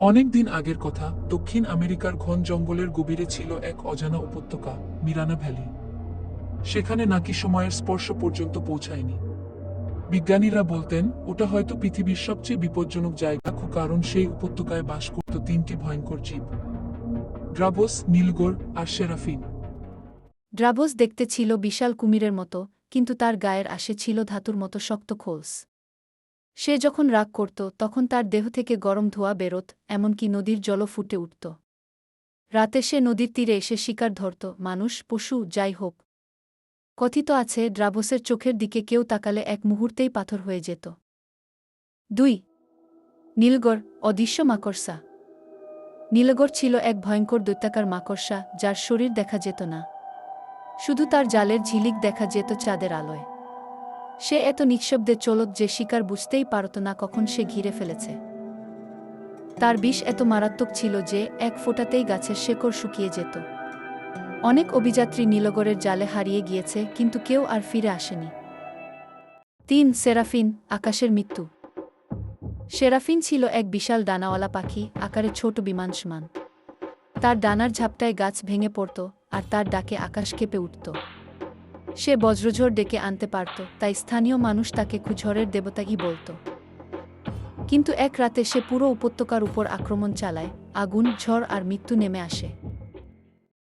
অনেক দিন আগের কথা, দক্ষিণ আমেরিকার ঘন জঙ্গলের গভীরে ছিল এক অজানা উপত্যকা, মিরানা ভ্যালি। সেখানে নাকি সময়ের স্পর্শ পর্যন্ত পৌঁছায়নি। বিজ্ঞানীরা বলতেন, ওটা হয়তো পৃথিবীর সবচেয়ে বিপজ্জনক জায়গা, কারণ সেই উপত্যকায় বাস করত তিনটি ভয়ঙ্কর জীব। ড্রাবোস, নীলগড় আর সেরাফিন। ড্রাবোস দেখতে ছিল বিশাল কুমিরের মতো, কিন্তু তার গায়ের আসে ছিল ধাতুর মতো শক্ত খোলস। সে যখন রাগ করত, তখন তার দেহ থেকে গরম ধোঁয়া বেরোত, এমনকি নদীর জলও ফুটে উঠত। রাতে সে নদীর তীরে এসে শিকার ধরত, মানুষ, পশু, যাই হোক। কথিত আছে ড্রাবোসের চোখের দিকে কেউ তাকালে এক মুহূর্তেই পাথর হয়ে যেত। দুই, নীলগড়, অদৃশ্য মাকড়সা। নীলগড় ছিল এক ভয়ঙ্কর দৈত্যাকার মাকড়সা, যার শরীর দেখা যেত না। শুধু তার জালের ঝিলিক দেখা যেত চাঁদের আলোয়। সে এত নিঃশব্দে চলত যে শিকার বুঝতেই পারত না কখন সে ঘিরে ফেলেছে। তার বিষ এত মারাত্মক ছিল যে এক ফোঁটাতেই গাছের শেকড় শুকিয়ে যেত। অনেক অভিযাত্রী নীলগড়ের জালে হারিয়ে গিয়েছে, কিন্তু কেউ আর ফিরে আসেনি। তিন, সেরাফিন, আকাশের মৃত্যু। সেরাফিন ছিল এক বিশাল ডানাওয়ালা পাখি, আকারে ছোট বিমান সমান তার ডানার ঝাপটায় গাছ ভেঙে পড়ত আর তার ডাকে আকাশ কেঁপে উঠত। সে বজ্রঝড় ডেকে আনতে পারত, তাই স্থানীয় মানুষ তাকে খুঝড়ের দেবতাই বলত। কিন্তু এক রাতে সে পুরো উপত্যকার উপর আক্রমণ চালায়, আগুন, ঝড় আর মৃত্যু নেমে আসে।